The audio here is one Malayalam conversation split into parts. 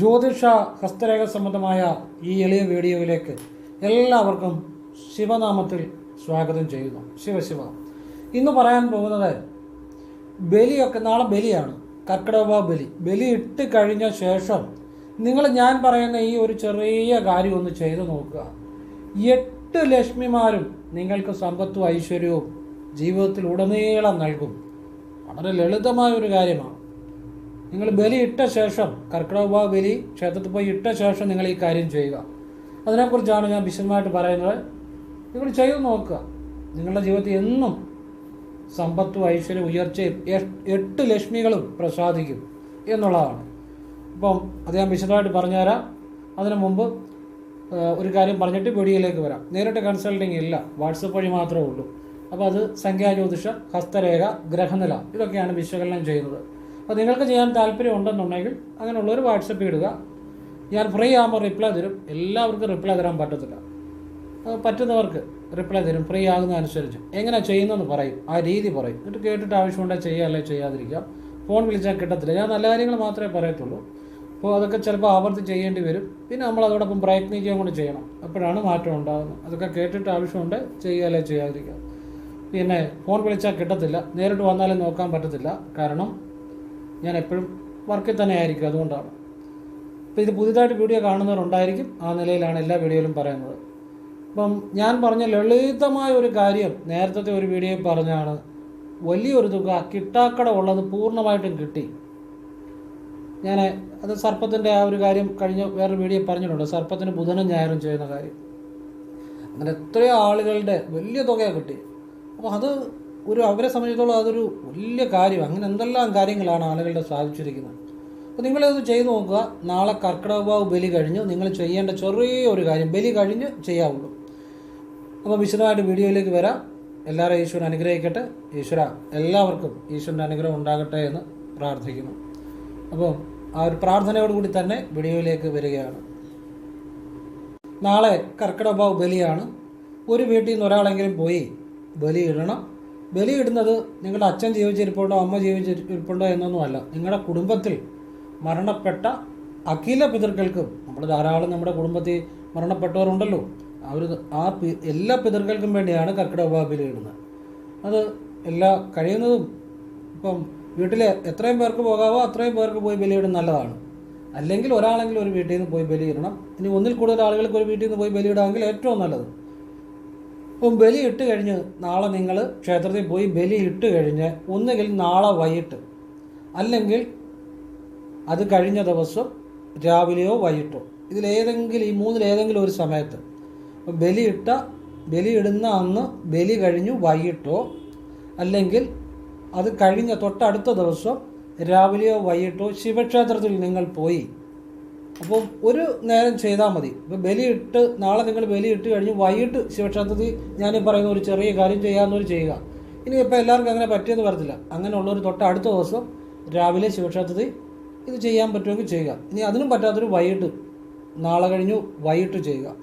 ജ്യോതിഷ ഹസ്തരേഖ സംബന്ധമായ ഈ എളിയ വീഡിയോയിലേക്ക് എല്ലാവർക്കും ശിവനാമത്തിൽ സ്വാഗതം ചെയ്യുന്നു. ശിവശിവ ഇന്ന് പറയാൻ പോകുന്നത് ബലിയൊക്കെ നാളെ ബലിയാണ്. കർക്കിടക ബലി. ബലി ഇട്ട് കഴിഞ്ഞ ശേഷം നിങ്ങൾ ഞാൻ പറയുന്ന ഈ ഒരു ചെറിയ കാര്യം ഒന്ന് ചെയ്തു നോക്കുക. എട്ട് ലക്ഷ്മിമാരും നിങ്ങൾക്ക് സമ്പത്തും ഐശ്വര്യവും ജീവിതത്തിൽ ഉടനീളം നൽകും. വളരെ ലളിതമായ ഒരു കാര്യമാണ്. നിങ്ങൾ ബലി ഇട്ട ശേഷം കർക്കിടക ബലി ക്ഷേത്രത്തിൽ പോയി ഇട്ട ശേഷം നിങ്ങൾ ഈ കാര്യം ചെയ്യുക. അതിനെക്കുറിച്ചാണ് ഞാൻ വിശദമായിട്ട് പറയുന്നത്. നിങ്ങൾ ചെയ്തു നോക്കുക. നിങ്ങളുടെ ജീവിതത്തിൽ എന്നും സമ്പത്തും ഐശ്വര്യം ഉയർച്ചയും എട്ട് ലക്ഷ്മികളും പ്രസാദിക്കും എന്നുള്ളതാണ്. അപ്പം അത് ഞാൻ വിശദമായിട്ട് പറഞ്ഞുതരാം. അതിനു മുമ്പ് ഒരു കാര്യം പറഞ്ഞിട്ട് വീഡിയോയിലേക്ക് വരാം. നേരിട്ട് കൺസൾട്ടിങ് ഇല്ല. വാട്സപ്പ് വഴി മാത്രമേ ഉള്ളൂ. അപ്പോൾ അത് സംഖ്യാജ്യോതിഷം ഹസ്തരേഖ ഗ്രഹനില ഇതൊക്കെയാണ് വിശകലനം ചെയ്യുന്നത്. അപ്പോൾ നിങ്ങൾക്ക് ചെയ്യാൻ താല്പര്യം ഉണ്ടെന്നുണ്ടെങ്കിൽ അങ്ങനെയുള്ളൊരു വാട്സപ്പ് ഇടുക. ഞാൻ ഫ്രീ ആകുമ്പോൾ റിപ്ലൈ തരും. എല്ലാവർക്കും റിപ്ലൈ തരാൻ പറ്റത്തില്ല. പറ്റുന്നവർക്ക് റിപ്ലൈ തരും. ഫ്രീ ആകുന്ന അനുസരിച്ച് എങ്ങനെ ചെയ്യുന്നതെന്ന് പറയും. ആ രീതി പറയും. എന്നിട്ട് കേട്ടിട്ട് ആവശ്യമുണ്ടെങ്കിൽ ചെയ്യുക അല്ലെങ്കിൽ ചെയ്യാതിരിക്കാം ഫോൺ വിളിച്ചാൽ കിട്ടത്തില്ല. ഞാൻ നല്ല കാര്യങ്ങൾ മാത്രമേ പറയത്തുള്ളൂ. അപ്പോൾ അതൊക്കെ ചിലപ്പോൾ ആവർത്തി ചെയ്യേണ്ടി വരും. പിന്നെ നമ്മൾ അതോടൊപ്പം പ്രയത്നിക്കുകയും കൂടി ചെയ്യണം. അപ്പോഴാണ് മാറ്റം ഉണ്ടാകുന്നത്. അതൊക്കെ കേട്ടിട്ട് ആവശ്യമുണ്ട് ചെയ്യുക അല്ലെങ്കിൽ ചെയ്യാതിരിക്കുക. പിന്നെ ഫോൺ വിളിച്ചാൽ കിട്ടത്തില്ല. നേരിട്ട് വന്നാലും നോക്കാൻ പറ്റത്തില്ല. കാരണം ഞാൻ എപ്പോഴും വർക്കിൽ തന്നെ ആയിരിക്കും അതുകൊണ്ടാണ്. അപ്പോൾ ഇത് പുതിയതായിട്ട് വീഡിയോ കാണുന്നവരുണ്ടായിരിക്കും ആ നിലയിലാണ് എല്ലാ വീഡിയോയിലും പറയുന്നത്. അപ്പം ഞാൻ പറഞ്ഞ ലളിതമായ ഒരു കാര്യം നേരത്തെ ഒരു വീഡിയോയിൽ പറഞ്ഞാണ് വലിയൊരു തുക കിട്ടാക്കട ഉള്ളത് പൂർണമായിട്ടും കിട്ടി. ഞാൻ അത് സർപ്പത്തിന്റെ ആ ഒരു കാര്യം കഴിഞ്ഞ വേറൊരു വീഡിയോ പറഞ്ഞിട്ടുണ്ട് സർപ്പത്തിന് ബുധനും ഞായറും ചെയ്യുന്ന കാര്യം. അങ്ങനെ എത്രയോ ആളുകളുടെ വലിയ തുകയാണ് കിട്ടി. അപ്പോൾ അത് ഒരു അവരെ സംബന്ധിച്ചിടത്തോളം അതൊരു വലിയ കാര്യം. അങ്ങനെ എന്തെല്ലാം കാര്യങ്ങളാണ് ആളുകളുടെ സാധിച്ചിരിക്കുന്നത്. അപ്പോൾ നിങ്ങളിത് ചെയ്തു നോക്കുക. നാളെ കർക്കിടകവാവ് ബലി കഴിഞ്ഞു. നിങ്ങൾ ചെയ്യേണ്ട ചെറിയൊരു കാര്യം ബലി കഴിഞ്ഞ് ചെയ്യാവുള്ളൂ. അപ്പോൾ വിശദമായിട്ട് വീഡിയോയിലേക്ക് വരാം. എല്ലാവരും ഈശ്വരൻ അനുഗ്രഹിക്കട്ടെ. ഈശ്വര എല്ലാവർക്കും ഈശ്വരന്റെ അനുഗ്രഹം ഉണ്ടാകട്ടെ എന്ന് പ്രാർത്ഥിക്കുന്നു. അപ്പോൾ ആ ഒരു പ്രാർത്ഥനയോടുകൂടി തന്നെ വീഡിയോയിലേക്ക് വരികയാണ്. നാളെ കർക്കിടക ബലിയാണ്. ഒരു വീട്ടിൽ നിന്ന് ഒരാളെങ്കിലും പോയി ബലി ഇടണം. ബലി ഇടുന്നത് നിങ്ങളുടെ അച്ഛൻ ജീവിച്ചിരിപ്പുണ്ടോ അമ്മ ജീവിച്ചിരിപ്പുണ്ടോ എന്നൊന്നുമല്ല. നിങ്ങളുടെ കുടുംബത്തിൽ മരണപ്പെട്ട അഖില പിതൃക്കൾക്കും നമ്മൾ ധാരാളം നമ്മുടെ കുടുംബത്തിൽ മരണപ്പെട്ടവരുണ്ടല്ലോ അവർ ആ എല്ലാ പിതൃക്കൾക്കും വേണ്ടിയാണ് കർക്കിടക ബലിയിടുന്നത്. അത് എല്ലാ കഴിയുന്നതും ഇപ്പം വീട്ടിൽ എത്രയും പേർക്ക് പോകാവോ അത്രയും പേർക്ക് പോയി ബലിയിടും നല്ലതാണ്. അല്ലെങ്കിൽ ഒരാളെങ്കിലും ഒരു വീട്ടിൽ നിന്ന് പോയി ബലിയിടണം. ഇനി ഒന്നിൽ കൂടുതൽ ആളുകൾക്ക് ഒരു വീട്ടിൽ നിന്ന് പോയി ബലിയിടാമെങ്കിൽ ഏറ്റവും നല്ലത്. അപ്പം ബലി ഇട്ട് കഴിഞ്ഞ് നാളെ നിങ്ങൾ ക്ഷേത്രത്തിൽ പോയി ബലി ഇട്ട് കഴിഞ്ഞ് ഒന്നുകിൽ നാളെ വൈകിട്ട് അല്ലെങ്കിൽ അത് കഴിഞ്ഞ ദിവസം രാവിലെയോ വൈകിട്ടോ. ഇതിലേതെങ്കിലും ഈ മൂന്നിലേതെങ്കിലും ഒരു സമയത്ത്. ബലിയിട്ട ബലിയിടുന്ന അന്ന് ബലി കഴിഞ്ഞു വൈകിട്ടോ അല്ലെങ്കിൽ അത് കഴിഞ്ഞ തൊട്ടടുത്ത ദിവസം രാവിലെയോ വൈകിട്ടോ ശിവക്ഷേത്രത്തിൽ നിങ്ങൾ പോയി അപ്പോൾ ഒരു നേരം ചെയ്താൽ മതി. ഇപ്പോൾ ബലിയിട്ട് നാളെ നിങ്ങൾ ബലിയിട്ട് കഴിഞ്ഞ് വൈകിട്ട് ശിവക്ഷേത്രത്തിൽ ഞാൻ പറയുന്ന ഒരു ചെറിയ കാര്യം ചെയ്യാമെന്നൊരു ചെയ്യുക. ഇനി ഇപ്പോൾ എല്ലാവർക്കും അങ്ങനെ പറ്റിയെന്ന് വരത്തില്ല. അങ്ങനെയുള്ളൊരു തൊട്ട് അടുത്ത ദിവസം രാവിലെ ശിവക്ഷേത്രത്തിൽ ഇത് ചെയ്യാൻ പറ്റുമെങ്കിൽ ചെയ്യുക. ഇനി അതിനും പറ്റാത്തൊരു വൈകിട്ട് നാളെ കഴിഞ്ഞു വൈകിട്ട് ചെയ്യുക.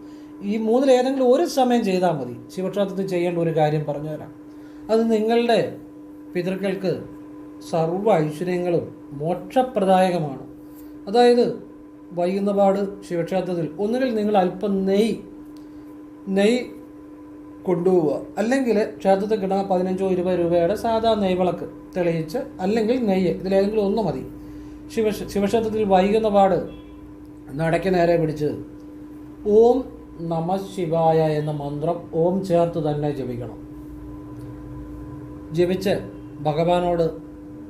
ഈ മൂന്നിൽ ഏതെങ്കിലും ഒരു സമയം ചെയ്താൽ മതി. ശിവക്ഷേത്രത്തിൽ ചെയ്യേണ്ട ഒരു കാര്യം പറഞ്ഞുതരാം. അത് നിങ്ങളുടെ പിതൃക്കൾക്ക് സർവ ഐശ്വര്യങ്ങളും മോക്ഷപ്രദായകമാണ്. അതായത് വൈകുന്നപാട് ശിവക്ഷേത്രത്തിൽ. ഒന്നുകിൽ നിങ്ങൾ അല്പം നെയ് നെയ് കൊണ്ടുപോവുക. അല്ലെങ്കിൽ ക്ഷേത്രത്തിൽ കിട്ടുന്ന പതിനഞ്ചോ ഇരുപത് രൂപയുടെ സാധാ നെയ്വിളക്ക് തെളിയിച്ച് അല്ലെങ്കിൽ നെയ്യ് ഇതിലേതെങ്കിലും ഒന്ന് മതി. ശിവ ശിവക്ഷേത്രത്തിൽ വൈകുന്ന പാട് നടയ്ക്ക് നേരെ പിടിച്ച് ഓം നമ ശിവായ എന്ന മന്ത്രം ഓം ചേർത്ത് തന്നെ ജപിക്കണം. ജപിച്ച് ഭഗവാനോട്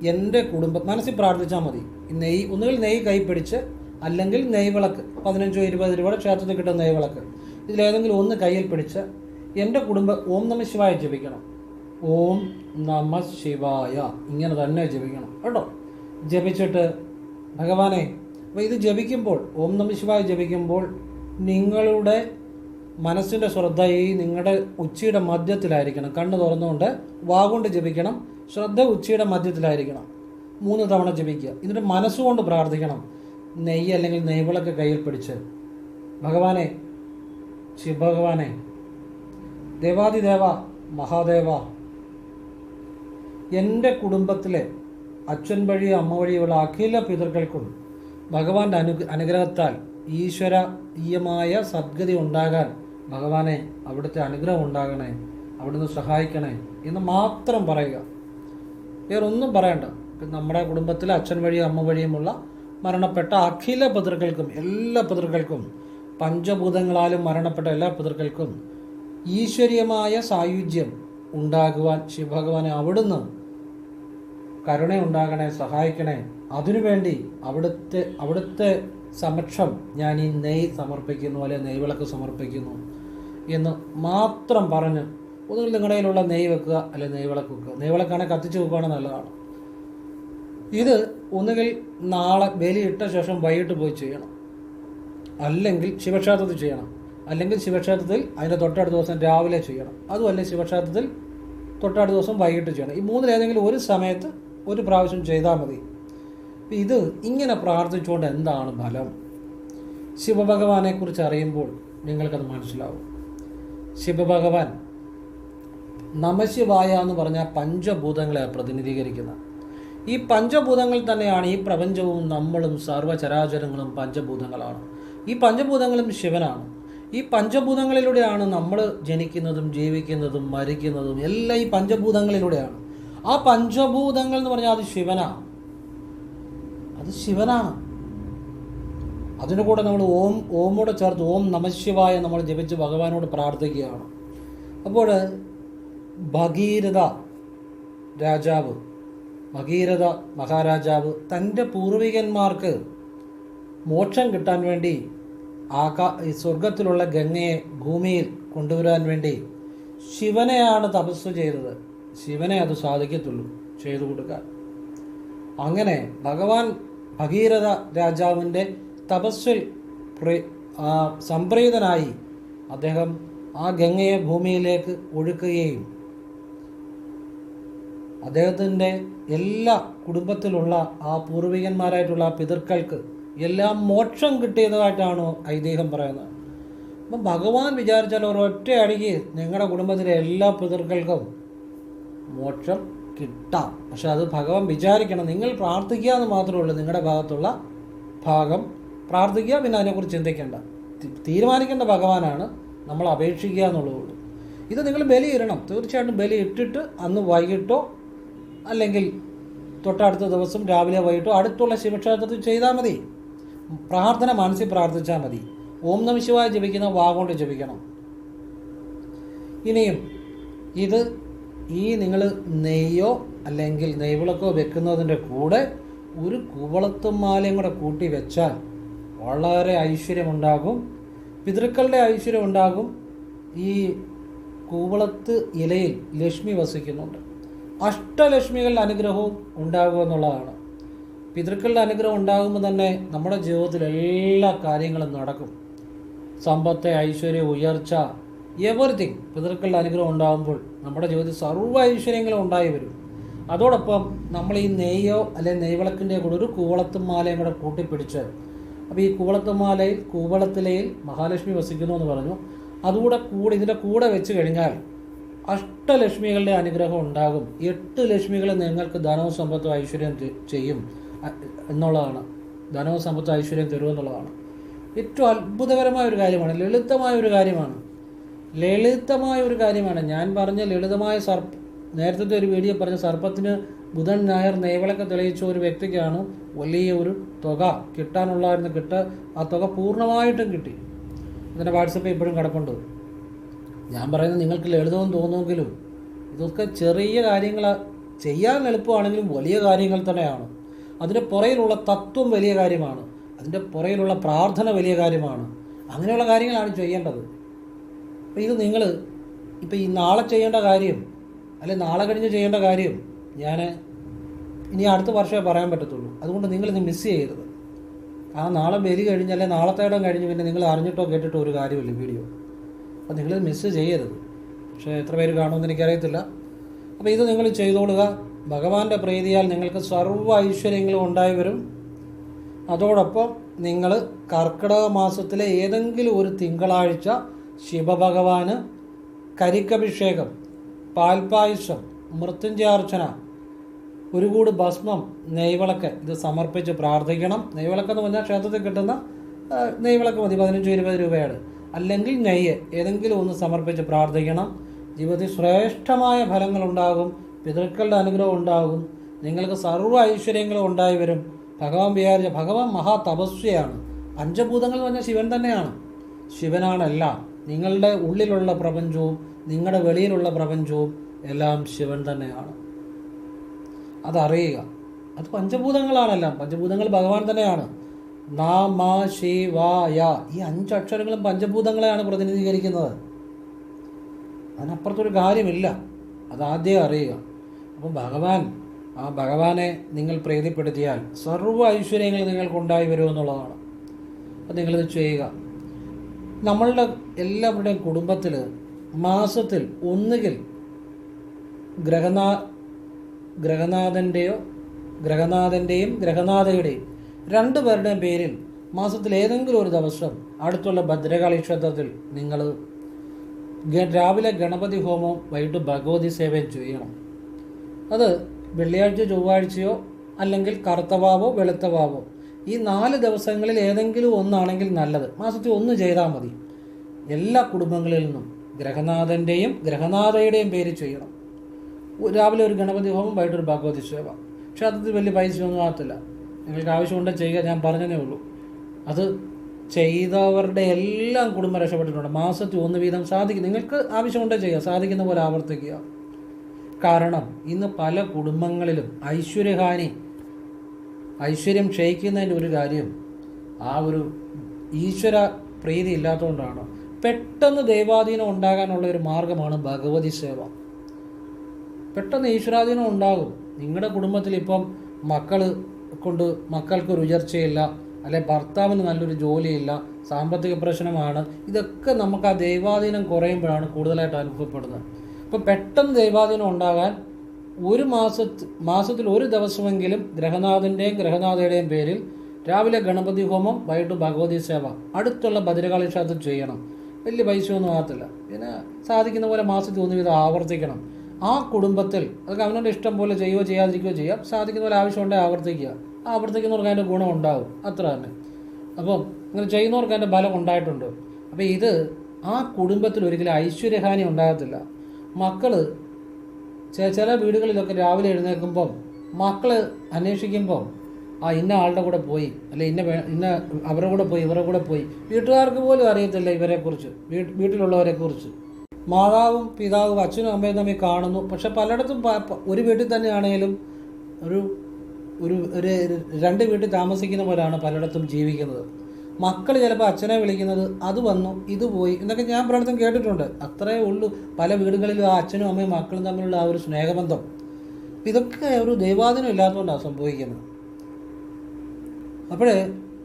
എന്റെ കുടുംബം മനസ്സിൽ പ്രാർത്ഥിച്ചാൽ മതി. ഈ നെയ്യ് ഒന്നുകിൽ നെയ്യ് കൈ പിടിച്ച് അല്ലെങ്കിൽ നെയ്വിളക്ക്. പതിനഞ്ചോ ഇരുപത് രൂപയുടെ ക്ഷേത്രത്തിൽ കിട്ടുന്ന നെയ്വിളക്ക്. ഇതിലേതെങ്കിലും ഒന്ന് കയ്യിൽ പിടിച്ച് എന്റെ കുടുംബം ഓം നമ ശിവായ ജപിക്കണം. ഓം നമ ശിവായ. ഇങ്ങനെ തന്നെ ജപിക്കണം. കേട്ടോ? ജപിച്ചിട്ട് ഭഗവാനെ അപ്പോൾ ഇത് ജപിക്കുമ്പോൾ ഓം നമ ശിവായ ജപിക്കുമ്പോൾ നിങ്ങളുടെ മനസ്സിന്റെ ശ്രദ്ധ ഈ നിങ്ങളുടെ ഉച്ചയുടെ മധ്യത്തിലായിരിക്കണം. കണ്ണ് തുറന്നുകൊണ്ട് വാഗുകൊണ്ട് ജപിക്കണം. ശ്രദ്ധ ഉച്ചയുടെ മധ്യത്തിലായിരിക്കണം. മൂന്ന് തവണ ജപിക്കുക. എന്നിട്ട് മനസ്സുകൊണ്ട് പ്രാർത്ഥിക്കണം. നെയ്യ് അല്ലെങ്കിൽ നെയ്വിളക്ക് കയ്യിൽ പിടിച്ച് ഭഗവാനെ ശിവഭഗവാനെ ദേവാദിദേവ മഹാദേവ എന്റെ കുടുംബത്തിലെ അച്ഛൻ വഴി അമ്മ വഴിയുള്ള അഖില പിതൃക്കൾക്കും ഭഗവാന്റെ അനു അനുഗ്രഹത്താൽ ഈശ്വരീയമായ സദ്ഗതി ഉണ്ടാകാൻ ഭഗവാനെ അവിടുത്തെ അനുഗ്രഹം ഉണ്ടാകണേ അവിടുന്ന് സഹായിക്കണേ എന്ന് മാത്രം പറയുക. വേറൊന്നും പറയണ്ട. നമ്മുടെ കുടുംബത്തിലെ അച്ഛൻ വഴിയും അമ്മ വഴിയുമുള്ള മരണപ്പെട്ട അഖില പിതൃക്കൾക്കും എല്ലാ പിതൃക്കൾക്കും പഞ്ചഭൂതങ്ങളാലും മരണപ്പെട്ട എല്ലാ പിതൃക്കൾക്കും ഈശ്വരീയമായ സായുജ്യം ഉണ്ടാകുവാൻ ശിവഭഗവാനെ അവിടുന്ന് കരുണയുണ്ടാകണേ സഹായിക്കണേ. അതിനുവേണ്ടി അവിടുത്തെ അവിടുത്തെ സമക്ഷം ഞാൻ ഈ നെയ് സമർപ്പിക്കുന്നു അല്ലെ നെയ്വിളക്ക് സമർപ്പിക്കുന്നു എന്ന് മാത്രം പറഞ്ഞ് ഒന്നുകിൽ നിങ്ങളുടെ കയ്യിലുള്ള നെയ്യ് വെക്കുക അല്ലെ നെയ്വിളക്ക് വെക്കുക. നെയ്വിളക്കാണെങ്കിൽ കത്തിച്ച് വെക്കുകയാണെങ്കിൽ നല്ലതാണ്. ഇത് ഒന്നുകിൽ നാളെ ബലിയിട്ട ശേഷം വൈകിട്ട് പോയി ചെയ്യണം. അല്ലെങ്കിൽ ശിവക്ഷേത്രത്തിൽ ചെയ്യണം. അല്ലെങ്കിൽ ശിവക്ഷേത്രത്തിൽ അതിന്റെ തൊട്ടടുത്ത ദിവസം രാവിലെ ചെയ്യണം. അതുമല്ല ശിവക്ഷേത്രത്തിൽ തൊട്ടടുത്ത ദിവസം വൈകിട്ട് ചെയ്യണം. ഈ മൂന്നിലേതെങ്കിലും ഒരു സമയത്ത് ഒരു പ്രാവശ്യം ചെയ്താൽ മതി. ഇത് ഇങ്ങനെ പ്രാർത്ഥിച്ചുകൊണ്ട് എന്താണ് ഫലം? ശിവഭഗവാനെക്കുറിച്ച് അറിയുമ്പോൾ നിങ്ങൾക്കത് മനസ്സിലാവും. ശിവഭഗവാൻ നമശിവായ എന്ന് പറഞ്ഞാൽ പഞ്ചഭൂതങ്ങളെ പ്രതിനിധീകരിക്കുന്നത് ഈ പഞ്ചഭൂതങ്ങൾ തന്നെയാണ് ഈ പ്രപഞ്ചവും നമ്മളും സർവചരാചരങ്ങളും പഞ്ചഭൂതങ്ങളാണ്. ഈ പഞ്ചഭൂതങ്ങളും ശിവനാണ്. ഈ പഞ്ചഭൂതങ്ങളിലൂടെയാണ് നമ്മൾ ജനിക്കുന്നതും ജീവിക്കുന്നതും മരിക്കുന്നതും എല്ലാം ഈ പഞ്ചഭൂതങ്ങളിലൂടെയാണ്. ആ പഞ്ചഭൂതങ്ങൾ എന്ന് പറഞ്ഞാൽ അത് ശിവനാണ് അത് ശിവനാണ്. അതിന്റെ കൂടെ നമ്മൾ ഓം ഓമോടെ ചേർത്ത് ഓം നമശിവായ നമ്മൾ ജപിച്ച് ഭഗവാനോട് പ്രാർത്ഥിക്കുകയാണ്. അപ്പോൾ ഭഗീരഥ രാജാവ് ഭഗീരഥ മഹാരാജാവ് തന്റെ പൂർവികന്മാർക്ക് മോക്ഷം കിട്ടാൻ വേണ്ടി ആകാ സ്വർഗത്തിലുള്ള ഗംഗയെ ഭൂമിയിൽ കൊണ്ടുവരാൻ വേണ്ടി ശിവനെയാണ് തപസ് ചെയ്തത്. ശിവനെ അത് സാധിക്കത്തുള്ളൂ ചെയ്തു കൊടുക്കാൻ. അങ്ങനെ ഭഗവാൻ ഭഗീരഥ രാജാവിന്റെ തപസ്സിൽ സംപ്രീതനായി അദ്ദേഹം ആ ഗംഗയെ ഭൂമിയിലേക്ക് ഒഴുക്കുകയും അദ്ദേഹത്തിന്റെ എല്ലാ കുടുംബത്തിലുള്ള ആ പൂർവികന്മാരായിട്ടുള്ള പിതൃക്കൾക്ക് എല്ലാം മോക്ഷം കിട്ടിയതായിട്ടാണ് ഐതിഹ്യം പറയുന്നത്. അപ്പം ഭഗവാൻ വിചാരിച്ചാൽ ഒരൊറ്റ അടിക്ക് നിങ്ങളുടെ കുടുംബത്തിലെ എല്ലാ പിതൃക്കൾക്കും മോക്ഷം കിട്ടാം. പക്ഷെ അത് ഭഗവാൻ വിചാരിക്കണം. നിങ്ങൾ പ്രാർത്ഥിക്കുക എന്ന് മാത്രമേ ഉള്ളൂ. നിങ്ങളുടെ ഭാഗത്തുള്ള ഭാഗം പ്രാർത്ഥിക്കുക. പിന്നെ അതിനെക്കുറിച്ച് ചിന്തിക്കേണ്ട. തീരുമാനിക്കേണ്ട ഭഗവാനാണ് നമ്മൾ അപേക്ഷിക്കുക എന്നുള്ളതുള്ളൂ ഇത് നിങ്ങൾ ബലി ഇടണം തീർച്ചയായിട്ടും ബലി ഇട്ടിട്ട് അന്ന് വൈകിട്ടോ അല്ലെങ്കിൽ തൊട്ടടുത്ത ദിവസം രാവിലെ വൈകിട്ടോ അടുത്തുള്ള ശിവക്ഷേത്രത്തിൽ ചെയ്താൽ മതി. പ്രാർത്ഥന മനസ്സിൽ പ്രാർത്ഥിച്ചാൽ മതി. ഓം നമ ശിവായ ജപിക്കുന്ന വാഗോണ്ട് ജപിക്കണം. ഇനിയും ഇത് ഈ നിങ്ങൾ നെയ്യോ അല്ലെങ്കിൽ നെയ്വിളക്കോ വെക്കുന്നതിന്റെ കൂടെ ഒരു കുവളത്തുമാലയും കൂടെ കൂട്ടി വെച്ചാൽ വളരെ ഐശ്വര്യമുണ്ടാകും. പിതൃക്കളുടെ ഐശ്വര്യമുണ്ടാകും ഈ കൂവളത്ത് ഇലയിൽ ലക്ഷ്മി വസിക്കുന്നുണ്ട്. അഷ്ടലക്ഷ്മികളുടെ അനുഗ്രഹവും ഉണ്ടാകുക എന്നുള്ളതാണ്. പിതൃക്കളുടെ അനുഗ്രഹം ഉണ്ടാകുമ്പോൾ തന്നെ നമ്മുടെ ജീവിതത്തിൽ എല്ലാ കാര്യങ്ങളും നടക്കും. സമ്പത്ത് ഐശ്വര്യം ഉയർച്ച എവറിത്തിങ് പിതൃക്കളുടെ അനുഗ്രഹം ഉണ്ടാകുമ്പോൾ നമ്മുടെ ജീവിതത്തിൽ സർവ ഐശ്വര്യങ്ങളും ഉണ്ടായി വരും. അതോടൊപ്പം നമ്മൾ ഈ നെയ്യോ അല്ലെങ്കിൽ നെയ്വിളക്കിന്റെ കൂടെ ഒരു കൂവളത്തും മാലയും കൂടെ കൂട്ടിപ്പിടിച്ച് അപ്പോൾ ഈ കൂവളത്തും മാലയിൽ കൂവളത്തിലയിൽ മഹാലക്ഷ്മി വസിക്കുന്നു എന്ന് പറഞ്ഞു. അതുകൂടെ കൂടെ ഇതിന്റെ കൂടെ വെച്ച് കഴിഞ്ഞാൽ അഷ്ടലക്ഷ്മികളുടെ അനുഗ്രഹം ഉണ്ടാകും. എട്ട് ലക്ഷ്മികൾ നിങ്ങൾക്ക് ധനവും സമ്പത്തും ഐശ്വര്യം ചെയ്യും. എന്നുള്ളതാണ്. ധനവും സമ്പത്തും ഐശ്വര്യം തരുമെന്നുള്ളതാണ് ഏറ്റവും അത്ഭുതകരമായ ഒരു കാര്യമാണ്. ലളിതമായ ഒരു കാര്യമാണ്. ലളിതമായ ഒരു കാര്യമാണ്. ഞാൻ പറഞ്ഞ ലളിതമായ സർപ്പ നേരത്തെ ഒരു വീഡിയോ പറഞ്ഞ സർപ്പത്തിന് ബുധൻ നായർ നെയ്വിളക്ക് തെളിയിച്ച ഒരു വ്യക്തിക്കാണ് വലിയ ഒരു തുക കിട്ടാനുള്ളായിരുന്നു കിട്ട ആ തുക പൂർണമായിട്ടും കിട്ടി. അതിന്റെ വാട്സപ്പിൽ ഇപ്പോഴും കിടപ്പുണ്ട്. ഞാൻ പറയുന്നത് നിങ്ങൾക്ക് ലളിതവും തോന്നുമെങ്കിലും ഇതൊക്കെ ചെറിയ കാര്യങ്ങൾ ചെയ്യാൻ എളുപ്പമാണെങ്കിലും വലിയ കാര്യങ്ങൾ തന്നെയാണ്. അതിന്റെ പുറയിലുള്ള തത്വം വലിയ കാര്യമാണ്. അതിന്റെ പുറയിലുള്ള പ്രാർത്ഥന വലിയ കാര്യമാണ്. അങ്ങനെയുള്ള കാര്യങ്ങളാണ് ചെയ്യേണ്ടത്. അപ്പോൾ ഇത് നിങ്ങൾ ഇപ്പോൾ ഈ നാളെ ചെയ്യേണ്ട കാര്യം അല്ലെ നാളെ കഴിഞ്ഞ് ചെയ്യേണ്ട കാര്യം ഞാൻ ഇനി അടുത്ത വർഷമേ പറയാൻ പറ്റത്തുള്ളൂ. അതുകൊണ്ട് നിങ്ങളിത് മിസ് ചെയ്യരുത്. ആ നാളെ വരി കഴിഞ്ഞ് അല്ലെ നാളത്തേടം കഴിഞ്ഞ് പിന്നെ നിങ്ങൾ അറിഞ്ഞിട്ടോ കേട്ടിട്ടോ ഒരു കാര്യമില്ല വീഡിയോ. അപ്പോൾ നിങ്ങൾ മിസ് ചെയ്യരുത്. പക്ഷേ എത്ര പേര് കാണുമെന്ന് എനിക്കറിയത്തില്ല. അപ്പോൾ ഇത് നിങ്ങൾ ചെയ്തോളുക. ഭഗവാന്റെ പ്രീതിയാൽ നിങ്ങൾക്ക് സർവ ഐശ്വര്യങ്ങളും ഉണ്ടായി വരും. അതോടൊപ്പം നിങ്ങൾ കർക്കിടക മാസത്തിലെ ഏതെങ്കിലും ഒരു തിങ്കളാഴ്ച ശിവഭഗവാന് കരിക്കഭിഷേകം പാൽപായസം മൃത്യുഞ്ജയാർച്ചന ഒരു കൂട് ഭസ്മം നെയ്വിളക്ക് ഇത് സമർപ്പിച്ച് പ്രാർത്ഥിക്കണം. നെയ്വിളക്ക് എന്ന് പറഞ്ഞാൽ ക്ഷേത്രത്തിൽ കിട്ടുന്ന നെയ്വിളക്ക് മതി. പതിനഞ്ച് ഇരുപത് രൂപയാണ്. അല്ലെങ്കിൽ നെയ്യ് ഏതെങ്കിലും ഒന്ന് സമർപ്പിച്ച് പ്രാർത്ഥിക്കണം. ജീവിതത്തിൽ ശ്രേഷ്ഠമായ ഫലങ്ങൾ ഉണ്ടാകും പിതൃക്കളുടെ അനുഗ്രഹം ഉണ്ടാകും. നിങ്ങൾക്ക് സർവ ഐശ്വര്യങ്ങളും ഉണ്ടായി വരും. ഭഗവാൻ വിചാരിച്ച ഭഗവാൻ മഹാ തപസ്വിയാണ്. പഞ്ചഭൂതങ്ങൾ എന്ന് പറഞ്ഞാൽ ശിവൻ തന്നെയാണ്. ശിവനാണല്ല. നിങ്ങളുടെ ഉള്ളിലുള്ള പ്രപഞ്ചവും നിങ്ങളുടെ വെളിയിലുള്ള പ്രപഞ്ചവും എല്ലാം ശിവൻ തന്നെയാണ്. അതറിയുക. അത് പഞ്ചഭൂതങ്ങളാണെല്ലാം. പഞ്ചഭൂതങ്ങൾ ഭഗവാൻ തന്നെയാണ്. നാമ ശിവായ ഈ അഞ്ചക്ഷരങ്ങളും പഞ്ചഭൂതങ്ങളെയാണ് പ്രതിനിധീകരിക്കുന്നത്. അതിനപ്പുറത്തൊരു കാര്യമില്ല. അതാദ്യം അറിയുക. അപ്പം ഭഗവാൻ ആ ഭഗവാനെ നിങ്ങൾ പ്രീതിപ്പെടുത്തിയാൽ സർവ ഐശ്വര്യങ്ങൾ നിങ്ങൾക്കുണ്ടായി വരുമെന്നുള്ളതാണ് അപ്പം നിങ്ങളിത് ചെയ്യുക. നമ്മളുടെ എല്ലാവരുടെയും കുടുംബത്തിൽ മാസത്തിൽ ഒന്നുകിൽ ഗ്രഹനാ ഗ്രഹനാഥന്റെയോ ഗ്രഹനാഥന്റെയും ഗ്രഹനാഥയുടെയും രണ്ടു പേരുടെയും പേരിൽ മാസത്തിൽ ഏതെങ്കിലും ഒരു ദിവസം അടുത്തുള്ള ഭദ്രകാളി ക്ഷേത്രത്തിൽ നിങ്ങൾ രാവിലെ ഗണപതി ഹോമവും വൈകിട്ട് ഭഗവതി സേവയും ചെയ്യണം. അത് വെള്ളിയാഴ്ച ചൊവ്വാഴ്ചയോ അല്ലെങ്കിൽ കറുത്തവാവോ വെളുത്തവാവോ ഈ നാല് ദിവസങ്ങളിൽ ഏതെങ്കിലും ഒന്നാണെങ്കിൽ നല്ലത്. മാസത്തിൽ ഒന്ന് ചെയ്താൽ മതി. എല്ലാ കുടുംബങ്ങളിൽ നിന്നും ഗ്രഹനാഥന്റെയും ഗ്രഹനാഥയുടെയും പേര് ചെയ്യണം. രാവിലെ ഒരു ഗണപതി ഹോമം വൈകിട്ടൊരു ഭഗവതി സേവ. ക്ഷേത്രത്തിൽ വലിയ പൈസയൊന്നും ആകത്തില്ല. നിങ്ങൾക്ക് ആവശ്യമുണ്ടെങ്കിൽ ചെയ്യുക ഞാൻ പറഞ്ഞതേ ഉള്ളൂ. അത് ചെയ്തവരുടെ എല്ലാം കുടുംബം രക്ഷപ്പെട്ടിട്ടുണ്ട്. മാസത്തിൽ ഒന്ന് വീതം സാധിക്കും. നിങ്ങൾക്ക് ആവശ്യമുണ്ടെങ്കിൽ ചെയ്യുക? സാധിക്കുന്ന പോലെ ആവർത്തിക്കുക. കാരണം ഇന്ന് പല കുടുംബങ്ങളിലും ഐശ്വര്യഹാനി ഐശ്വര്യം ക്ഷയിക്കുന്നതിന്റെ ഒരു കാര്യം ആ ഒരു ഈശ്വര പ്രീതി ഇല്ലാത്തതുകൊണ്ടാണ്. പെട്ടെന്ന് ദൈവാധീനം ഉണ്ടാകാനുള്ള ഒരു മാർഗമാണ് ഭഗവതി സേവ. പെട്ടെന്ന് ഈശ്വരാധീനം ഉണ്ടാകും. നിങ്ങളുടെ കുടുംബത്തിൽ ഇപ്പം മക്കൾ കൊണ്ട് മക്കൾക്ക് ഒരു ഉയർച്ചയില്ല അല്ലെ ഭർത്താവിന് നല്ലൊരു ജോലിയില്ല സാമ്പത്തിക പ്രശ്നമാണ്. ഇതൊക്കെ നമുക്ക് ആ ദൈവാധീനം കുറയുമ്പോഴാണ് കൂടുതലായിട്ട് അനുഭവപ്പെടുന്നത്. അപ്പോൾ പെട്ടെന്ന് ദൈവാധീനം ഉണ്ടാകാൻ ഒരു മാസ മാസത്തിൽ ഒരു ദിവസമെങ്കിലും ഗ്രഹനാഥന്റെയും ഗ്രഹനാഥയുടെയും പേരിൽ രാവിലെ ഗണപതി ഹോമം വൈകിട്ട് ഭഗവതി സേവ അടുത്തുള്ള ഭദ്രകാളി ക്ഷേത്രം ചെയ്യണം. വലിയ പൈസയൊന്നും ആകത്തില്ല. പിന്നെ സാധിക്കുന്ന പോലെ മാസത്തിൽ ഒന്ന് വീതം ആവർത്തിക്കണം. ആ കുടുംബത്തിൽ അതൊക്കെ അവനവന്റെ ഇഷ്ടം പോലെ ചെയ്യുകയോ ചെയ്യാതിരിക്കുകയോ ചെയ്യാം. സാധിക്കുന്ന പോലെ ആവശ്യമുണ്ടെങ്കിൽ ആവർത്തിക്കുക. ആവർത്തിക്കുന്നവർക്ക് അതിന്റെ ഗുണം ഉണ്ടാവും. അത്ര തന്നെ. അപ്പം ഇങ്ങനെ ചെയ്യുന്നവർക്ക് അതിന്റെ ഫലം ഉണ്ടായിട്ടുണ്ട്. അപ്പോൾ ഇത് ആ കുടുംബത്തിൽ ഒരിക്കലും ഐശ്വര്യഹാനി ഉണ്ടാകത്തില്ല. മക്കൾ ചില വീടുകളിലൊക്കെ രാവിലെ എഴുന്നേൽക്കുമ്പം മക്കൾ അന്വേഷിക്കുമ്പം ആ ഇന്ന ആളുടെ കൂടെ പോയി അല്ലെ ഇന്ന ഇന്ന അവരുടെ കൂടെ പോയി ഇവരുടെ കൂടെ പോയി. വീട്ടുകാർക്ക് പോലും അറിയത്തില്ല ഇവരെക്കുറിച്ച്. വീട്ടിലുള്ളവരെക്കുറിച്ച്. മാതാവും പിതാവും അച്ഛനും അമ്മയും തമ്മിൽ കാണുന്നു. പക്ഷെ പലയിടത്തും ഒരു വീട്ടിൽ തന്നെയാണെങ്കിലും ഒരു ഒരു ഒരു രണ്ട് വീട്ടിൽ താമസിക്കുന്നവരാണ് പലയിടത്തും ജീവിക്കുന്നത്. മക്കൾ ചിലപ്പോൾ അച്ഛനെ വിളിക്കുന്നത് അത് വന്നു ഇത് പോയി എന്നൊക്കെ ഞാൻ പലയിടത്തും കേട്ടിട്ടുണ്ട്. അത്രേ ഉള്ളൂ പല വീടുകളിലും ആ അച്ഛനും അമ്മയും മക്കളും തമ്മിലുള്ള ആ ഒരു സ്നേഹബന്ധം. ഇതൊക്കെ ഒരു ദൈവാധീനം ഇല്ലാത്തതുകൊണ്ടാണ് സംഭവിക്കുന്നത്. അപ്പോഴേ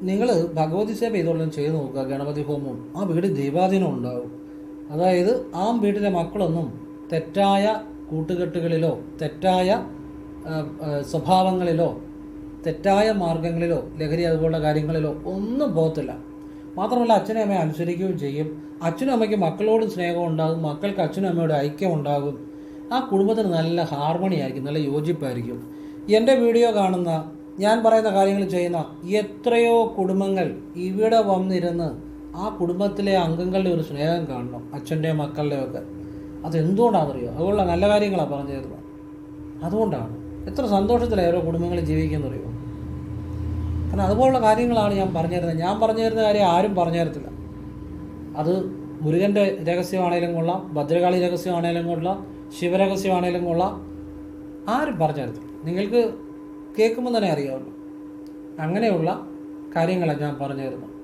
നിങ്ങൾ ഭഗവതി സേവ ഇതുള്ളതും ചെയ്തു നോക്കുക. ഗണപതി ഹോമവും. ആ വീട് ദൈവാധീനം ഉണ്ടാവും. അതായത് ആ വീട്ടിലെ മക്കളൊന്നും തെറ്റായ കൂട്ടുകെട്ടുകളിലോ തെറ്റായ സ്വഭാവങ്ങളിലോ തെറ്റായ മാർഗങ്ങളിലോ ലഹരി അതുപോലുള്ള കാര്യങ്ങളിലോ ഒന്നും പോകത്തില്ല. മാത്രമല്ല അച്ഛനും അമ്മയെ അനുസരിക്കുകയും ചെയ്യും. അച്ഛനും അമ്മയ്ക്ക് മക്കളോടും സ്നേഹം ഉണ്ടാകും മക്കൾക്ക് അച്ഛനും അമ്മയോട് ഐക്യം ഉണ്ടാകും. ആ കുടുംബത്തിന് നല്ല ഹാർമണി ആയിരിക്കും നല്ല യോജിപ്പായിരിക്കും. എന്റെ വീഡിയോ കാണുന്ന ഞാൻ പറയുന്ന കാര്യങ്ങൾ ചെയ്യുന്ന എത്രയോ കുടുംബങ്ങൾ ഇവിടെ വന്നിരുന്ന് ആ കുടുംബത്തിലെ അംഗങ്ങളുടെ ഒരു സ്നേഹം കാണണം അച്ഛന്റെയും മക്കളുടെയും ഒക്കെ. അതെന്തുകൊണ്ടാണെന്നറിയോ? അതുകൊണ്ട് നല്ല കാര്യങ്ങളാണ് പറഞ്ഞു തരുന്നത് അതുകൊണ്ടാണ്. എത്ര സന്തോഷത്തിലാണ് ഓരോ കുടുംബങ്ങൾ ജീവിക്കുന്നറിയോ? കാരണം അതുപോലുള്ള കാര്യങ്ങളാണ് ഞാൻ പറഞ്ഞു തരുന്നത് ഞാൻ പറഞ്ഞു തരുന്ന കാര്യം ആരും പറഞ്ഞു തരത്തില്ല അത് മുരുകന്റെ രഹസ്യമാണേലും കൊള്ളാം ഭദ്രകാളി രഹസ്യമാണേലും കൊള്ളാം ശിവരഹസ്യമാണേലും കൊള്ളാം. ആരും പറഞ്ഞു തരത്തില്ല നിങ്ങൾക്ക് കേൾക്കുമ്പോൾ തന്നെ അറിയാമല്ലോ. അങ്ങനെയുള്ള കാര്യങ്ങളാണ് ഞാൻ പറഞ്ഞു തരുന്നത്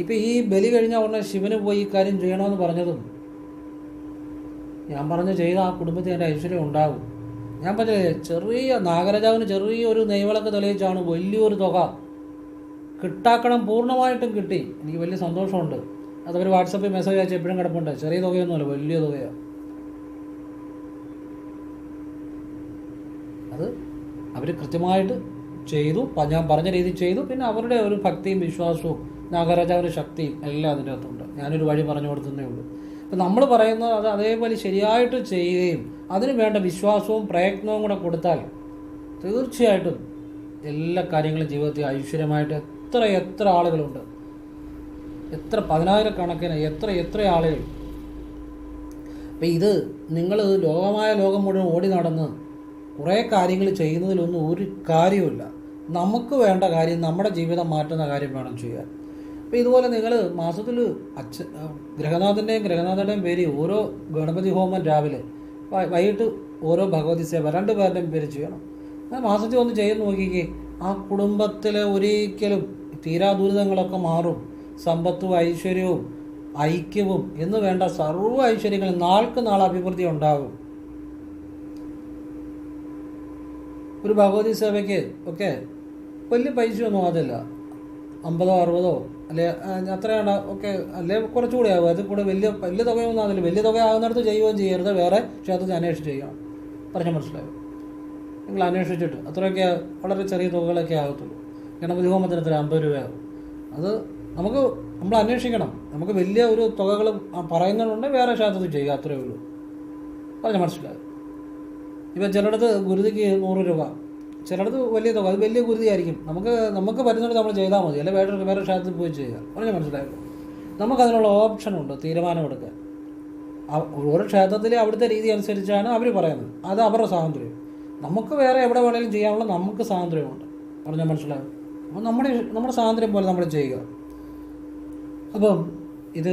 ഇപ്പം ഈ ബലി കഴിഞ്ഞ ഉടനെ ശിവന് പോയി ഇക്കാര്യം കാര്യം ചെയ്യണമെന്ന് പറഞ്ഞതും ഞാൻ പറഞ്ഞു ചെയ്ത ആ കുടുംബത്തിൽ എന്റെ ഐശ്വര്യം ഉണ്ടാകും ഞാൻ പറഞ്ഞില്ലേ ചെറിയ നാഗരാജാവിന് ചെറിയൊരു നെയ്വിളക്ക് തെളിയിച്ചാണ് വലിയൊരു തുക കിട്ടാക്കണം പൂർണമായിട്ടും കിട്ടി. എനിക്ക് വലിയ സന്തോഷമുണ്ട്. അതവർ വാട്സപ്പിൽ മെസ്സേജ് അയച്ച് എപ്പോഴും കിടപ്പുണ്ട്. ചെറിയ തുകയൊന്നുമല്ല വലിയ തുകയാണ് അത് അവർ കൃത്യമായിട്ട് ചെയ്തു ഞാൻ പറഞ്ഞ രീതിയിൽ ചെയ്തു. പിന്നെ അവരുടെ ഒരു ഭക്തിയും വിശ്വാസവും നാഗരാജാവിന്റെ ശക്തിയും എല്ലാം അതിന്റെ അകത്തുണ്ട്. ഞാനൊരു വഴി പറഞ്ഞു കൊടുത്തതേ ഉള്ളൂ. അപ്പം നമ്മൾ പറയുന്നത് അത് അതേപോലെ ശരിയായിട്ട് ചെയ്യുകയും അതിന് വേണ്ട വിശ്വാസവും പ്രയത്നവും കൂടെ കൊടുത്താൽ തീർച്ചയായിട്ടും എല്ലാ കാര്യങ്ങളും ജീവിതത്തിൽ ഐശ്വര്യമായിട്ട് എത്ര എത്ര ആളുകളുണ്ട്. എത്ര പതിനായിരക്കണക്കിന് എത്ര എത്ര ആളുകൾ. അപ്പം ഇത് നിങ്ങൾ ലോകമായ ലോകം മുഴുവൻ ഓടി നടന്ന് കുറേ കാര്യങ്ങൾ ചെയ്യുന്നതിലൊന്നും ഒരു കാര്യവുമില്ല. നമുക്ക് വേണ്ട കാര്യം നമ്മുടെ ജീവിതം മാറ്റുന്ന കാര്യം വേണം ചെയ്യാൻ. അപ്പോൾ ഇതുപോലെ നിങ്ങൾ മാസത്തിൽ അച്ഛ ഗ്രഹനാഥന്റെയും ഗ്രഹനാഥന്റെയും പേര് ഓരോ ഗണപതി ഹോമം രാവിലെ. വൈകിട്ട് ഓരോ ഭഗവതി സേവ രണ്ട് പേരുടെയും പേര് ചെയ്യണം. അങ്ങനെ മാസത്തിൽ ഒന്ന് ചെയ്ത് നോക്കിക്കേ. ആ കുടുംബത്തിലെ ഒരിക്കലും തീരാ ദുരിതങ്ങളൊക്കെ മാറും. സമ്പത്തും ഐശ്വര്യവും ഐക്യവും എന്ന് വേണ്ട സർവ ഐശ്വര്യങ്ങളും നാൾക്ക് നാൾ അഭിവൃദ്ധി ഉണ്ടാകും. ഒരു ഭഗവതി സേവയ്ക്ക് ഒക്കെ വലിയ പൈസയൊന്നും അതില്ല അമ്പതോ അറുപതോ അല്ലെ അത്രയാണ്. ഒക്കെ അല്ലെ കുറച്ചുകൂടി ആകും അത് കൂടെ വലിയ വലിയ തുകയൊന്നും ആകില്ല വലിയ തുക ആകുന്നിടത്ത് ചെയ്യുകയും ചെയ്യരുത്. വേറെ ക്ഷേത്രത്തിൽ അന്വേഷിച്ച് ചെയ്യണം പറഞ്ഞു മനസ്സിലായോ? നിങ്ങൾ അന്വേഷിച്ചിട്ട് അത്രയൊക്കെ വളരെ ചെറിയ തുകകളൊക്കെ ആകത്തുള്ളൂ. ഗണപതി ഹോമത്തിന് എത്ര? അമ്പത് രൂപയാകും അത് നമുക്ക് നമ്മൾ അന്വേഷിക്കണം. നമുക്ക് വലിയ ഒരു തുകകൾ പറയുന്നുണ്ടെങ്കിൽ വേറെ ക്ഷേത്രത്തിൽ ചെയ്യുക അത്രയേ ഉള്ളൂ. പറഞ്ഞു മനസ്സിലായോ? ഇപ്പം ചിലയിടത്ത് ഗുരുതിക്ക് നൂറ് രൂപ. ചിലയിടത്ത് വലിയ തുക അത് വലിയ കുരുതിയായിരിക്കും. നമുക്ക് നമുക്ക് പറ്റുന്നിടത്ത് നമ്മൾ ചെയ്താൽ മതി. അല്ലെങ്കിൽ വേറെ വേറെ ക്ഷേത്രത്തിൽ പോയി ചെയ്യുക. പറഞ്ഞ മനസ്സിലായല്ലോ നമുക്കതിനുള്ള ഓപ്ഷനുണ്ട് തീരുമാനമെടുക്കാൻ ഓരോ ക്ഷേത്രത്തിലെ അവിടുത്തെ രീതി അനുസരിച്ചാണ് അവർ പറയുന്നത്. അത് അവരുടെ സ്വാതന്ത്ര്യം. നമുക്ക് വേറെ എവിടെ വേണമെങ്കിലും ചെയ്യാനുള്ള നമുക്ക് സ്വാതന്ത്ര്യമുണ്ട്. പറഞ്ഞാൽ മനസ്സിലാകും അപ്പോൾ നമ്മുടെ നമ്മുടെ സ്വാതന്ത്ര്യം പോലെ നമ്മൾ ചെയ്യുക. അപ്പം ഇത്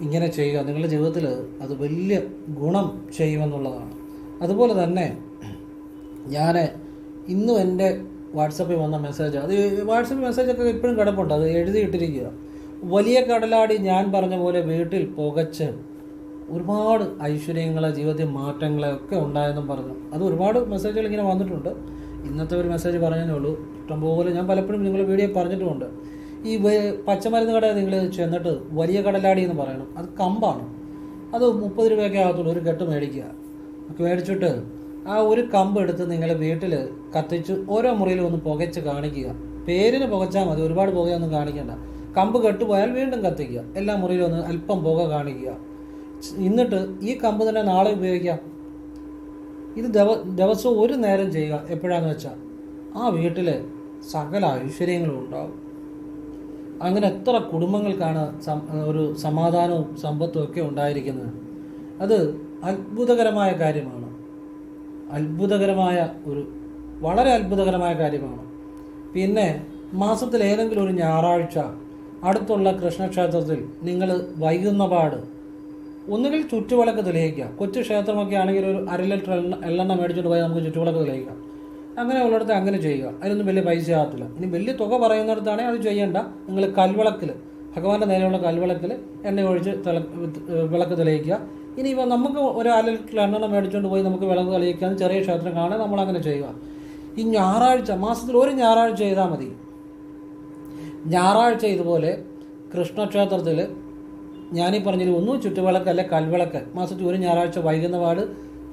ഇങ്ങനെ ചെയ്യുക. നിങ്ങളുടെ ജീവിതത്തിൽ അത് വലിയ ഗുണം ചെയ്യുമെന്നുള്ളതാണ്. അതുപോലെ തന്നെ ഞാൻ ഇന്നും എന്റെ വാട്സപ്പിൽ വന്ന മെസ്സേജ്. അത് വാട്സപ്പ് മെസ്സേജൊക്കെ ഇപ്പോഴും കിടപ്പുണ്ട്. അത് എഴുതിയിട്ടിരിക്കുക വലിയ കടലാടി ഞാൻ പറഞ്ഞ പോലെ വീട്ടിൽ പുകച്ച് ഒരുപാട് ഐശ്വര്യങ്ങളെ ജീവിതത്തിൽ മാറ്റങ്ങളെ ഒക്കെ ഉണ്ടായെന്നും പറഞ്ഞു. അത് ഒരുപാട് മെസ്സേജുകൾ ഇങ്ങനെ വന്നിട്ടുണ്ട്. ഇന്നത്തെ ഒരു മെസ്സേജ് പറഞ്ഞതേ ഉള്ളൂ. ഇഷ്ടംപോലെ ഞാൻ പലപ്പോഴും നിങ്ങൾ വീഡിയോ പറഞ്ഞിട്ടുമുണ്ട്. ഈ പച്ചമരുന്ന് കട നിങ്ങൾ ചെന്നിട്ട് വലിയ കടലാടി എന്ന് പറയണം. അത് കമ്പാണ്. അത് മുപ്പത് രൂപയൊക്കെ ആകത്തുള്ളൂ. ഒരു കെട്ട് മേടിക്കുക. ഒക്കെ മേടിച്ചിട്ട് ആ ഒരു കമ്പ് എടുത്ത് നിങ്ങൾ വീട്ടിൽ കത്തിച്ച് ഓരോ മുറിയിലും ഒന്ന് പുകച്ച് കാണിക്കുക. പേരിന് പുകച്ചാൽ മതി ഒരുപാട് പുകയൊന്നും കാണിക്കണ്ട. കമ്പ് കെട്ടുപോയാൽ വീണ്ടും കത്തിക്കുക. എല്ലാ മുറിയിലും ഒന്ന് അല്പം പുക കാണിക്കുക. എന്നിട്ട് ഈ കമ്പ് തന്നെ നാളെ ഉപയോഗിക്കാം. ഇത് ദവ ദിവസവും ഒരു നേരം ചെയ്യുക എപ്പോഴാന്ന് വെച്ചാൽ ആ വീട്ടിൽ സകല ഐശ്വര്യങ്ങളും ഉണ്ടാകും അങ്ങനെ എത്ര കുടുംബങ്ങൾക്കാണ് ഒരു സമാധാനവും സമ്പത്തും ഒക്കെ ഉണ്ടായിരിക്കുന്നത്. അത് അത്ഭുതകരമായ കാര്യമാണ്. അത്ഭുതകരമായ ഒരു വളരെ അത്ഭുതകരമായ കാര്യമാണ്. പിന്നെ മാസത്തിൽ ഏതെങ്കിലും ഒരു ഞായറാഴ്ച അടുത്തുള്ള കൃഷ്ണക്ഷേത്രത്തിൽ നിങ്ങൾ വൈകുന്ന പാട് ഒന്നുകിൽ ചുറ്റുവിളക്ക് തെളിയിക്കുക കൊച്ചു ക്ഷേത്രമൊക്കെ ആണെങ്കിൽ ഒരു അര ലിറ്റർ എള്ളെണ്ണ മേടിച്ചിട്ട് പോയി നമുക്ക് ചുറ്റുവിളക്ക് തെളിയിക്കാം. അങ്ങനെ ഉള്ളിടത്ത് അങ്ങനെ ചെയ്യുക. അതിനൊന്നും വലിയ പൈസ ആകത്തില്ല ഇനി വലിയ തുക പറയുന്നിടത്താണെങ്കിൽ അത് ചെയ്യേണ്ട. നിങ്ങൾ കൽവിളക്കിൽ ഭഗവാന്റെ നേരെയുള്ള കൽവിളക്കിൽ എണ്ണ ഒഴിച്ച് തിള വിളക്ക് തെളിയിക്കുക. ഇനിയിപ്പോൾ നമുക്ക് ഒരു ലിറ്റർ എണ്ണ മേടിച്ചുകൊണ്ട് പോയി നമുക്ക് വിളക്ക് തെളിയിക്കാൻ ചെറിയ ക്ഷേത്രം കാണാൻ നമ്മളങ്ങനെ ചെയ്യുക. ഈ ഞായറാഴ്ച മാസത്തിൽ ഒരു ഞായറാഴ്ച ചെയ്താൽ മതി. ഞായറാഴ്ച ഇതുപോലെ കൃഷ്ണക്ഷേത്രത്തിൽ ഞാനീ പറഞ്ഞതിൽ ഒന്നും ചുറ്റുവിളക്ക് അല്ലെ കൽവിളക്ക്. മാസത്തിൽ ഒരു ഞായറാഴ്ച വൈകുന്ന പാട്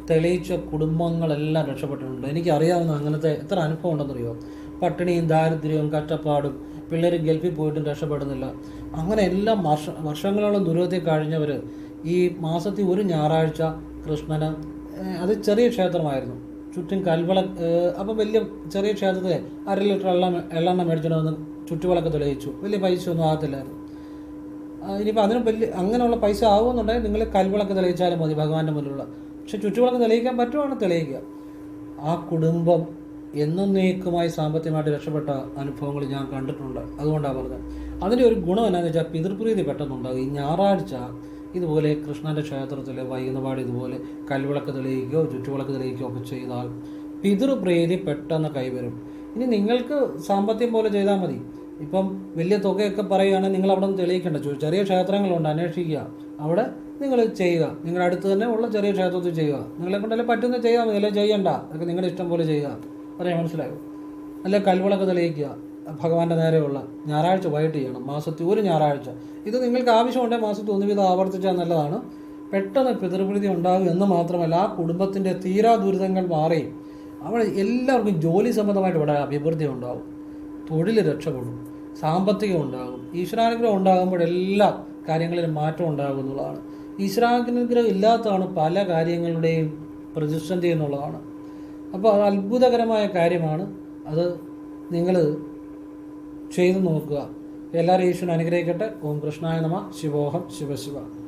തെളിയിച്ച കുടുംബങ്ങളെല്ലാം രക്ഷപ്പെട്ടിട്ടുണ്ട്. എനിക്കറിയാവുന്ന അങ്ങനത്തെ എത്ര അനുഭവം ഉണ്ടെന്നറിയോ? പട്ടിണിയും ദാരിദ്ര്യവും കഷ്ടപ്പാടും പിള്ളേർ ഗൾഫിൽ പോയിട്ടും രക്ഷപ്പെടുന്നില്ല. അങ്ങനെ എല്ലാം വർഷ വർഷങ്ങളോളം ദുരിതത്തിൽ കഴിഞ്ഞവർ ഈ മാസത്തിൽ ഒരു ഞായറാഴ്ച കൃഷ്ണന് അത് ചെറിയ ക്ഷേത്രമായിരുന്നു. ചുറ്റും കൽവിള അപ്പം വലിയ ചെറിയ ക്ഷേത്രത്തിൽ അര ലിറ്റർ എള്ളം എള്ളെണ്ണ മേടിച്ചിട്ട് വന്ന് ചുറ്റുവിളക്ക് തെളിയിച്ചു. വലിയ പൈസ ഒന്നും ആകത്തില്ലായിരുന്നു ഇനിയിപ്പോൾ അതിന് വലിയ അങ്ങനെയുള്ള പൈസ ആകുമെന്നുണ്ടെങ്കിൽ നിങ്ങൾ കൽവിളക്ക് തെളിയിച്ചാലും മതി ഭഗവാന്റെ മുന്നിലുള്ള. പക്ഷെ ചുറ്റുവിളക്ക് തെളിയിക്കാൻ പറ്റുവാണ് തെളിയിക്കുക. ആ കുടുംബം എന്നേക്കുമായി സാമ്പത്തികമായിട്ട് രക്ഷപ്പെട്ട അനുഭവങ്ങൾ ഞാൻ കണ്ടിട്ടുണ്ട്. അതുകൊണ്ടാണ് പറഞ്ഞത്. അതിന്റെ ഒരു ഗുണം എന്നാന്ന് വെച്ചാൽ പിതൃപ്രീതി പെട്ടെന്നുണ്ടാകും. ഈ ഞായറാഴ്ച ഇതുപോലെ കൃഷ്ണന്റെ ക്ഷേത്രത്തിൽ വൈകുന്നപാട് ഇതുപോലെ കൽവിളക്ക് തെളിയിക്കുകയോ ചുറ്റുവിളക്ക് തെളിയിക്കുകയോ ഒക്കെ ചെയ്താൽ പിതൃപ്രീതി പെട്ടെന്ന് കൈവരും. ഇനി നിങ്ങൾക്ക് സാമ്പത്തികം പോലെ ചെയ്താൽ മതി. ഇപ്പം വലിയ തുകയൊക്കെ പറയുകയാണെങ്കിൽ നിങ്ങൾ അവിടെ നിന്ന് തെളിയിക്കേണ്ട. ചെറിയ ക്ഷേത്രങ്ങളുണ്ട് അന്വേഷിക്കുക. അവിടെ നിങ്ങൾ ചെയ്യുക. നിങ്ങളുടെ അടുത്ത് തന്നെ ഉള്ള ചെറിയ ക്ഷേത്രത്തിൽ ചെയ്യുക. നിങ്ങളെ കൊണ്ടല്ലേ പറ്റുന്ന ചെയ്യാൻ മതി അല്ലെങ്കിൽ ചെയ്യണ്ട? അതൊക്കെ നിങ്ങളുടെ ഇഷ്ടം പോലെ ചെയ്യുക. അത്രയും മനസ്സിലായോ? അല്ലെ കൽവിളക്ക് തെളിയിക്കുക. ഭഗവാന്റെ നേരെയുള്ള ഞായറാഴ്ച വൈകിട്ട് ചെയ്യണം. മാസത്തിൽ ഒരു ഞായറാഴ്ച. ഇത് നിങ്ങൾക്ക് ആവശ്യമുണ്ടെങ്കിൽ മാസത്തിൽ ഒന്നുവിധം ആവർത്തിച്ചാൽ നല്ലതാണ്. പെട്ടെന്ന് പിതൃപ്രീതി ഉണ്ടാകും എന്ന് മാത്രമല്ല ആ കുടുംബത്തിന്റെ തീരാ ദുരിതങ്ങൾ മാറി അവിടെ എല്ലാവർക്കും ജോലി സംബന്ധമായിട്ട് ഇവിടെ അഭിവൃദ്ധി ഉണ്ടാകും തൊഴിൽ രക്ഷപ്പെടും. സാമ്പത്തികം ഉണ്ടാകും. ഈശ്വരാനുഗ്രഹം ഉണ്ടാകുമ്പോഴെല്ലാ കാര്യങ്ങളിലും മാറ്റം ഉണ്ടാകുന്നതാണ് ഈശ്വരാനുഗ്രഹം ഇല്ലാത്തതാണ് പല കാര്യങ്ങളുടെയും പ്രതിസന്ധി എന്നുള്ളതാണ് അപ്പോൾ അത് അത്ഭുതകരമായ കാര്യമാണ്. അത് നിങ്ങൾ ചെയ്തു നോക്കുക. എല്ലാ ഈശ്വരൻ അനുഗ്രഹിക്കട്ടെ. ഓം കൃഷ്ണായ നമ. ശിവോഹം. ശിവശിവ.